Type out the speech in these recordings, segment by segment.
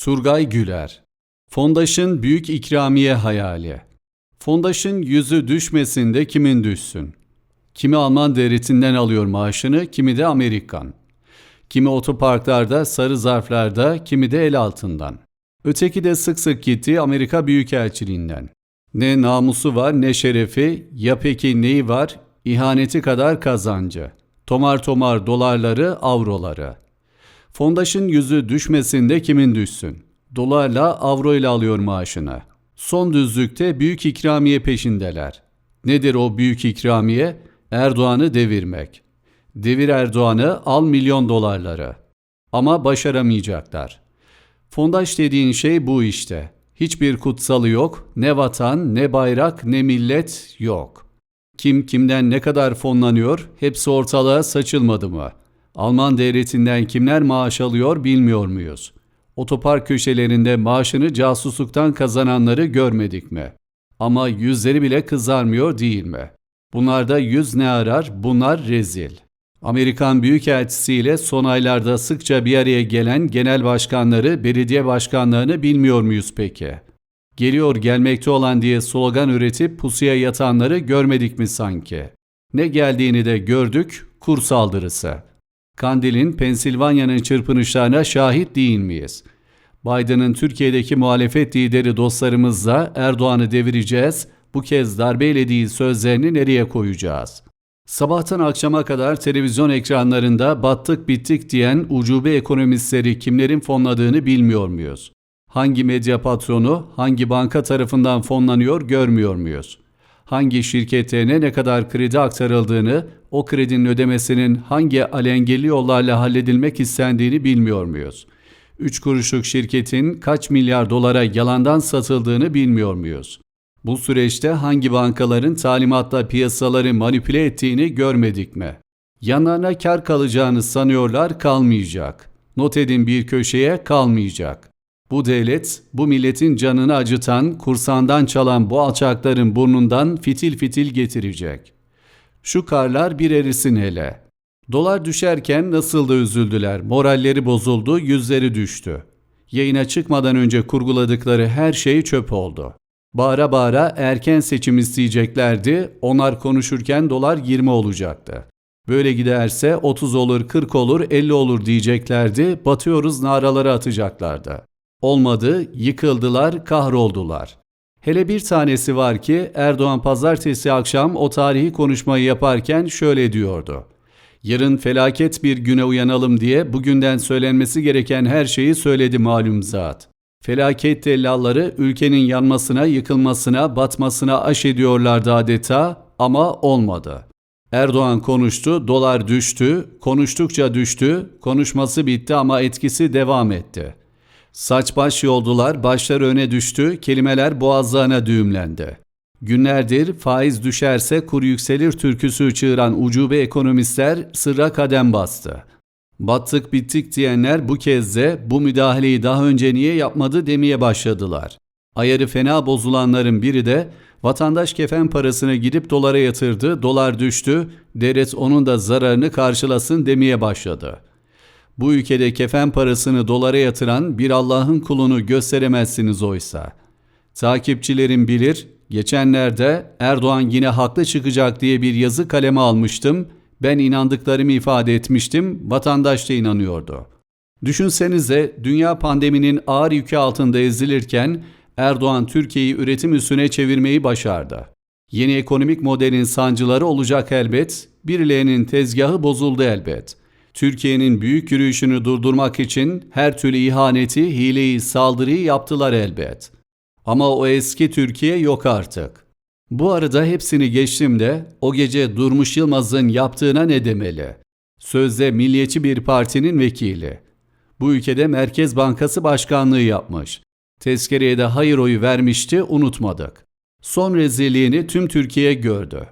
Turgay Güler Fondaş'ın büyük ikramiye hayali Fondaş'ın yüzü düşmesinde kimin düşsün? Kimi Alman devletinden alıyor maaşını, kimi de Amerikan. Kimi otoparklarda, sarı zarflarda, kimi de el altından. Öteki de sık sık gitti Amerika Büyükelçiliğinden. Ne namusu var ne şerefi, ya peki neyi var? İhaneti kadar kazancı. Tomar tomar dolarları, avroları. Fondaşın yüzü düşmesinde kimin düşsün? Dolarla, avroyla alıyor maaşını. Son düzlükte büyük ikramiye peşindeler. Nedir o büyük ikramiye? Erdoğan'ı devirmek. Devir Erdoğan'ı al milyon dolarları. Ama başaramayacaklar. Fondaş dediğin şey bu işte. Hiçbir kutsalı yok, ne vatan, ne bayrak, ne millet yok. Kim kimden ne kadar fonlanıyor, hepsi ortalığa saçılmadı mı? Alman devletinden kimler maaş alıyor bilmiyor muyuz? Otopark köşelerinde maaşını casusluktan kazananları görmedik mi? Ama yüzleri bile kızarmıyor değil mi? Bunlarda yüz ne arar? Bunlar rezil. Amerikan Büyükelçisi ile son aylarda sıkça bir araya gelen genel başkanları, belediye başkanlarını bilmiyor muyuz peki? Geliyor gelmekte olan diye slogan üretip pusuya yatanları görmedik mi sanki? Ne geldiğini de gördük, kur saldırısı. Kandil'in Pensilvanya'nın çırpınışlarına şahit değil miyiz? Biden'ın Türkiye'deki muhalefet lideri dostlarımızla Erdoğan'ı devireceğiz, bu kez darbeyle değil sözlerini nereye koyacağız? Sabahtan akşama kadar televizyon ekranlarında battık bittik diyen ucube ekonomistleri kimlerin fonladığını bilmiyor muyuz? Hangi medya patronu, hangi banka tarafından fonlanıyor görmüyor muyuz? Hangi şirketlerine ne kadar kredi aktarıldığını, o kredinin ödemesinin hangi alengirli yollarla halledilmek istendiğini bilmiyor muyuz? 3 kuruşluk şirketin kaç milyar dolara yalandan satıldığını bilmiyor muyuz? Bu süreçte hangi bankaların talimatla piyasaları manipüle ettiğini görmedik mi? Yanlarına kar kalacağını sanıyorlar kalmayacak. Not edin bir köşeye kalmayacak. Bu devlet, bu milletin canını acıtan, kursandan çalan bu alçakların burnundan fitil fitil getirecek. Şu karlar bir erisin hele. Dolar düşerken nasıl da üzüldüler, moralleri bozuldu, yüzleri düştü. Yayına çıkmadan önce kurguladıkları her şey çöp oldu. Bağıra bağıra erken seçim isteyeceklerdi, onlar konuşurken dolar 20 olacaktı. Böyle giderse 30 olur, 40 olur, 50 olur diyeceklerdi, batıyoruz naraları atacaklardı. Olmadı, yıkıldılar, kahroldular. Hele bir tanesi var ki Erdoğan pazartesi akşam o tarihi konuşmayı yaparken şöyle diyordu. Yarın felaket bir güne uyanalım diye bugünden söylenmesi gereken her şeyi söyledi malum zat. Felaket tellalları ülkenin yanmasına, yıkılmasına, batmasına aş ediyorlardı adeta ama olmadı. Erdoğan konuştu, dolar düştü, konuştukça düştü, konuşması bitti ama etkisi devam etti. Saç baş yoldular, başlar öne düştü, kelimeler boğazlarına düğümlendi. Günlerdir faiz düşerse kur yükselir türküsü çığıran ucube ekonomistler sırra kadem bastı. Battık bittik diyenler bu kez de bu müdahaleyi daha önce niye yapmadı demeye başladılar. Ayarı fena bozulanların biri de vatandaş kefen parasını gidip dolara yatırdı, dolar düştü, devlet onun da zararını karşılasın demeye başladı. Bu ülkede kefen parasını dolara yatıran bir Allah'ın kulunu gösteremezsiniz oysa. Takipçilerim bilir, geçenlerde Erdoğan yine haklı çıkacak diye bir yazı kaleme almıştım. Ben inandıklarımı ifade etmiştim, vatandaş da inanıyordu. Düşünsenize dünya pandeminin ağır yükü altında ezilirken Erdoğan Türkiye'yi üretim üstüne çevirmeyi başardı. Yeni ekonomik modelin sancıları olacak elbet, birilerinin tezgahı bozuldu elbet. Türkiye'nin büyük yürüyüşünü durdurmak için her türlü ihaneti, hileyi, saldırıyı yaptılar elbet. Ama o eski Türkiye yok artık. Bu arada hepsini geçtim de o gece Durmuş Yılmaz'ın yaptığına ne demeli? Sözde milliyetçi bir partinin vekili. Bu ülkede Merkez Bankası Başkanlığı yapmış. Tezkereye de hayır oyu vermişti unutmadık. Son rezilliğini tüm Türkiye gördü.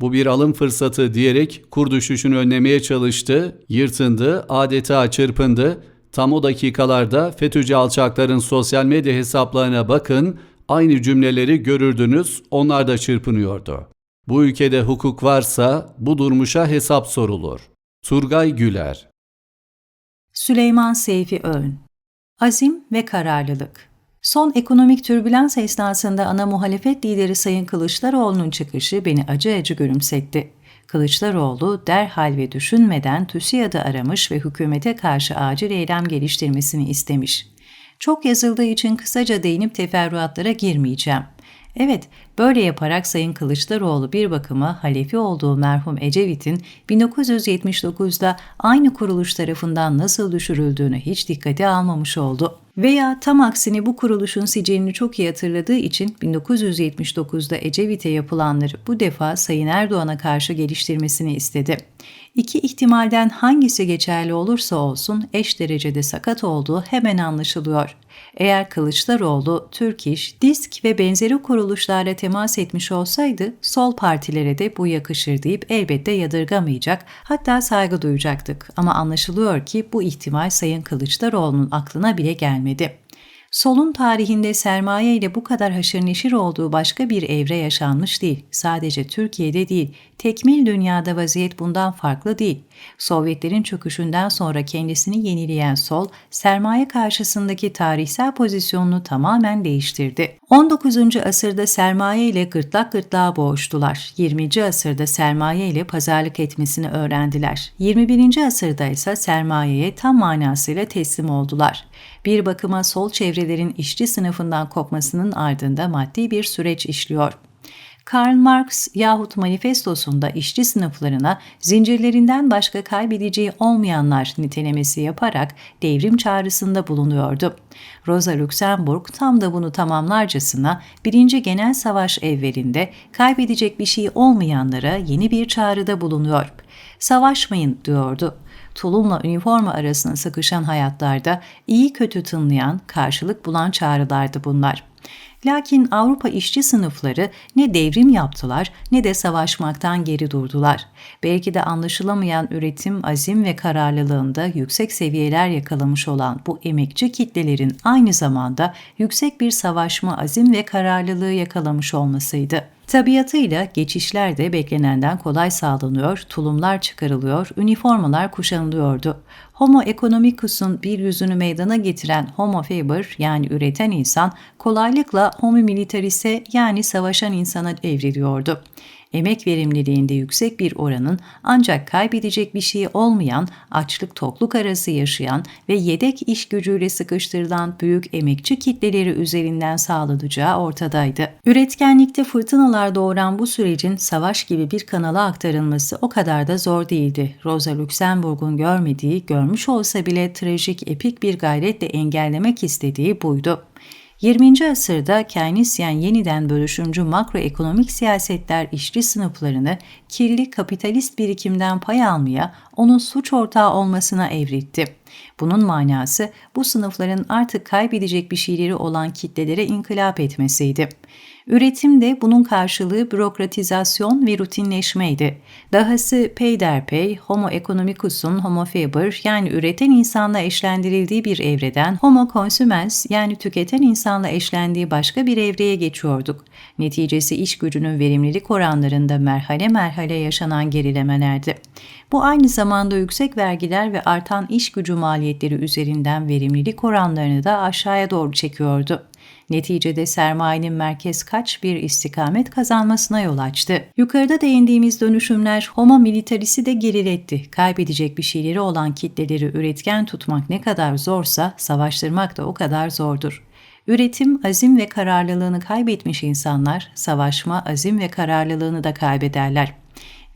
Bu bir alım fırsatı diyerek kur düşüşünü önlemeye çalıştı, yırtındı, adeta çırpındı. Tam o dakikalarda FETÖ'cü alçakların sosyal medya hesaplarına bakın, aynı cümleleri görürdünüz, onlar da çırpınıyordu. Bu ülkede hukuk varsa bu durmuşa hesap sorulur. Turgay Güler Süleyman Seyfi Öğün Azim ve kararlılık. Son ekonomik türbülans esnasında ana muhalefet lideri Sayın Kılıçdaroğlu'nun çıkışı beni acı acı gülümsetti. Kılıçdaroğlu derhal ve düşünmeden TÜSİAD'ı aramış ve hükümete karşı acil eylem geliştirmesini istemiş. Çok yazıldığı için kısaca değinip teferruatlara girmeyeceğim. Evet, böyle yaparak Sayın Kılıçdaroğlu bir bakıma halefi olduğu merhum Ecevit'in 1979'da aynı kuruluş tarafından nasıl düşürüldüğünü hiç dikkate almamış oldu. Veya tam aksine bu kuruluşun sicilini çok iyi hatırladığı için 1979'da Ecevit'e yapılanları bu defa Sayın Erdoğan'a karşı geliştirmesini istedi. İki ihtimalden hangisi geçerli olursa olsun eş derecede sakat olduğu hemen anlaşılıyor. Eğer Kılıçdaroğlu, Türk İş, Disk ve benzeri kuruluşlarla temas etmiş olsaydı sol partilere de bu yakışır deyip elbette yadırgamayacak, hatta saygı duyacaktık. Ama anlaşılıyor ki bu ihtimal Sayın Kılıçdaroğlu'nun aklına bile gelmedi. Solun tarihinde sermaye ile bu kadar haşır neşir olduğu başka bir evre yaşanmış değil. Sadece Türkiye'de değil, tekmil dünyada vaziyet bundan farklı değil. Sovyetlerin çöküşünden sonra kendisini yenileyen sol, sermaye karşısındaki tarihsel pozisyonunu tamamen değiştirdi. 19. asırda sermaye ile gırtlak gırtlağa boğuştular. 20. asırda sermaye ile pazarlık etmesini öğrendiler. 21. asırda ise sermayeye tam manasıyla teslim oldular. Bir bakıma sol çevrelerin işçi sınıfından kopmasının ardında maddi bir süreç işliyor. Karl Marx yahut manifestosunda işçi sınıflarına zincirlerinden başka kaybedeceği olmayanlar nitelemesi yaparak devrim çağrısında bulunuyordu. Rosa Luxemburg tam da bunu tamamlarcasına Birinci Genel Savaş evvelinde kaybedecek bir şey olmayanlara yeni bir çağrıda bulunuyor. Savaşmayın diyordu tulumla üniforma arasında sıkışan hayatlarda iyi kötü tınlayan, karşılık bulan çağrılardı bunlar. Lakin Avrupa işçi sınıfları ne devrim yaptılar ne de savaşmaktan geri durdular. Belki de anlaşılamayan üretim, azim ve kararlılığında yüksek seviyeler yakalamış olan bu emekçi kitlelerin aynı zamanda yüksek bir savaşma azim ve kararlılığı yakalamış olmasıydı. Tabiatıyla geçişler de beklenenden kolay sağlanıyor, tulumlar çıkarılıyor, üniformalar kuşanılıyordu. Homo economicus'un bir yüzünü meydana getiren Homo faber yani üreten insan kolaylıkla Homo militaris'e yani savaşan insana evriliyordu emek verimliliğinde yüksek bir oranın ancak kaybedecek bir şey olmayan, açlık tokluk arası yaşayan ve yedek iş gücüyle sıkıştırılan büyük emekçi kitleleri üzerinden sağlanacağı ortadaydı. Üretkenlikte fırtınalar doğuran bu sürecin savaş gibi bir kanala aktarılması o kadar da zor değildi. Rosa Luxemburg'un görmediği, görmüş olsa bile trajik epik bir gayretle engellemek istediği buydu. 20. asırda Keynesyen yeniden bölüşümcü makroekonomik siyasetler işçi sınıflarını kirli kapitalist birikimden pay almaya, onun suç ortağı olmasına evritti. Bunun manası bu sınıfların artık kaybedecek bir şeyleri olan kitlelere inkılap etmesiydi. Üretim de bunun karşılığı bürokratizasyon ve rutinleşmeydi. Dahası peyderpey homo economicus'un homo faber yani üreten insanla eşlendirildiği bir evreden homo consumens yani tüketen insanla eşlendiği başka bir evreye geçiyorduk. Neticesi iş gücünün verimlilik oranlarında merhale merhale yaşanan gerilemelerdi. Bu aynı zamanda yüksek vergiler ve artan iş gücü maliyetleri üzerinden verimlilik oranlarını da aşağıya doğru çekiyordu. Neticede sermayenin merkez kaç bir istikamet kazanmasına yol açtı. Yukarıda değindiğimiz dönüşümler homo militarisi de geriletti. Kaybedecek bir şeyleri olan kitleleri üretken tutmak ne kadar zorsa savaştırmak da o kadar zordur. Üretim, azim ve kararlılığını kaybetmiş insanlar, savaşma, azim ve kararlılığını da kaybederler.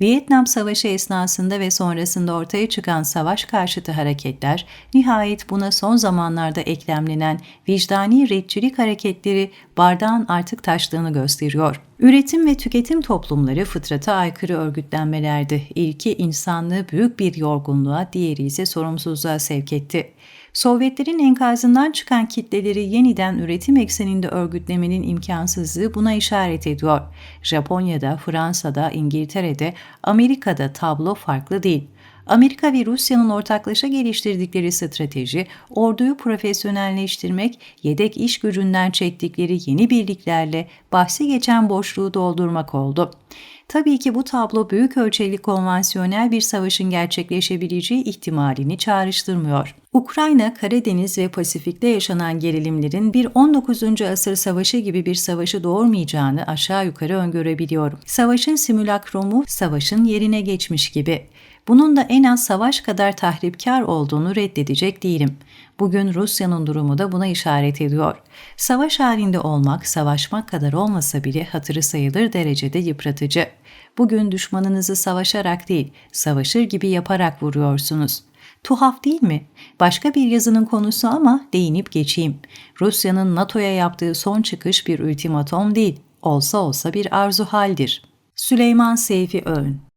Vietnam Savaşı esnasında ve sonrasında ortaya çıkan savaş karşıtı hareketler, nihayet buna son zamanlarda eklemlenen vicdani redçilik hareketleri bardağın artık taştığını gösteriyor. Üretim ve tüketim toplumları fıtrata aykırı örgütlenmelerdi. İlki insanlığı büyük bir yorgunluğa, diğeri ise sorumsuzluğa sevk etti. Sovyetlerin enkazından çıkan kitleleri yeniden üretim ekseninde örgütlemenin imkansızlığı buna işaret ediyor. Japonya'da, Fransa'da, İngiltere'de, Amerika'da tablo farklı değil. Amerika ve Rusya'nın ortaklaşa geliştirdikleri strateji, orduyu profesyonelleştirmek, yedek iş gücünden çektikleri yeni birliklerle bahsi geçen boşluğu doldurmak oldu. Tabii ki bu tablo büyük ölçekli konvansiyonel bir savaşın gerçekleşebileceği ihtimalini çağrıştırmıyor. Ukrayna, Karadeniz ve Pasifik'te yaşanan gerilimlerin bir 19. asır savaşı gibi bir savaşı doğurmayacağını aşağı yukarı öngörebiliyorum. Savaşın simülakromu savaşın yerine geçmiş gibi. Bunun da en az savaş kadar tahripkar olduğunu reddedecek değilim. Bugün Rusya'nın durumu da buna işaret ediyor. Savaş halinde olmak, savaşmak kadar olmasa bile hatırı sayılır derecede yıpratıcı. Bugün düşmanınızı savaşarak değil, savaşır gibi yaparak vuruyorsunuz. Tuhaf değil mi? Başka bir yazının konusu ama değinip geçeyim. Rusya'nın NATO'ya yaptığı son çıkış bir ultimatom değil, olsa olsa bir arzu haldir. Süleyman Seyfi Öğün